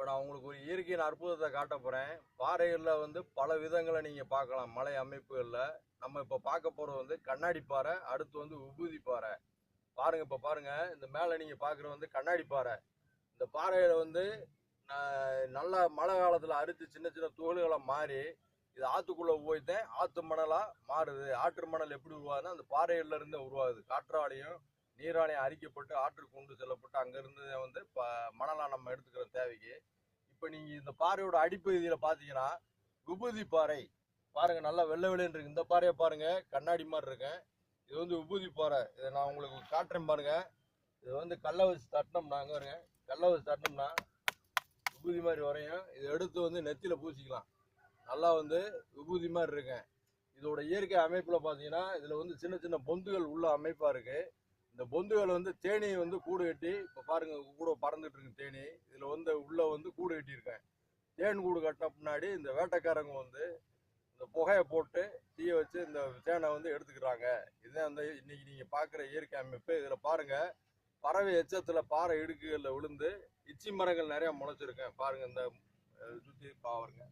இப்போ நான் உங்களுக்கு ஒரு இயற்கையின் அற்புதத்தை காட்ட போகிறேன் பாறைகளில் வந்து பல விதங்களை நீங்கள் பார்க்கலாம். மலை அமைப்புகளில். நம்ம இப்போ பார்க்க போகிறது வந்து கண்ணாடி பாறை அடுத்து வந்து உபூதி பாறை. பாருங்கள் இப்போ பாருங்கள் இந்த மேலே நீங்கள் பார்க்குறது வந்து கண்ணாடி பாறை. இந்த பாறையில் வந்து நல்ல மழை காலத்தில் அறுத்து சின்ன சின்ன துகள்களை மாறி இது ஆற்றுக்குள்ளே போய்த்தேன் ஆற்று மணலாக மாறுது. ஆற்று மணல் எப்படி உருவாகுதுன்னா அந்த பாறைகளில் இருந்து உருவாகுது. காற்றாலையும் நீராணியம் அரிக்கப்பட்டு ஆற்றுக்கு கொண்டு செல்லப்பட்டு அங்கேருந்து வந்து ப மணலாக நம்ம எடுத்துக்கிற தேவைக்கு. இப்போ நீங்கள் இந்த பாறையோட அடிப்பகுதியில் பார்த்தீங்கன்னா விபூதி பாறை. பாருங்கள் நல்லா வெள்ளை வெளியேன்னு இருக்கு. இந்த பாறையை பாருங்கள் கண்ணாடி மாதிரி இருக்கேன் இது வந்து விபூதி பாறை. இதை நான் உங்களுக்கு காட்டுறேன் பாருங்கள் இது வந்து கல்லை வச்சு தட்டினோம்னா அங்கே வருங்க கல்லை வச்சு தட்டினோம்னா விபூதி மாதிரி வரையும். இதை எடுத்து வந்து நெத்தியில் பூசிக்கலாம். நல்லா வந்து விபூதி மாதிரி இருக்கேன் இதோட இயற்கை அமைப்பில் பார்த்தீங்கன்னா இதில் வந்து சின்ன சின்ன பொந்துகள் உள்ள அமைப்பாக இருக்குது இந்த பொந்துகள் வந்து தேனி வந்து கூடு கட்டி இப்போ பாருங்க கூட பறந்துட்டு இருக்கு தேனி. இதில் வந்து உள்ள வந்து கூடு கட்டியிருக்கேன். தேன் கூடு கட்டின பின்னாடி இந்த வேட்டைக்காரங்க வந்து இந்த புகையை போட்டு தீய வச்சு இந்த தேனை வந்து எடுத்துக்கிறாங்க. இதுதான் அந்த இன்னைக்கு நீங்கள் பார்க்குற இயற்கை அமைப்பு. இதில் பாருங்க பறவை எச்சத்தில் பாறை இடுக்குகளில் விழுந்து இச்சி மரங்கள் நிறையா முளைச்சிருக்கேன். பாருங்க இந்த சுற்றி சுத்தி பாருங்க.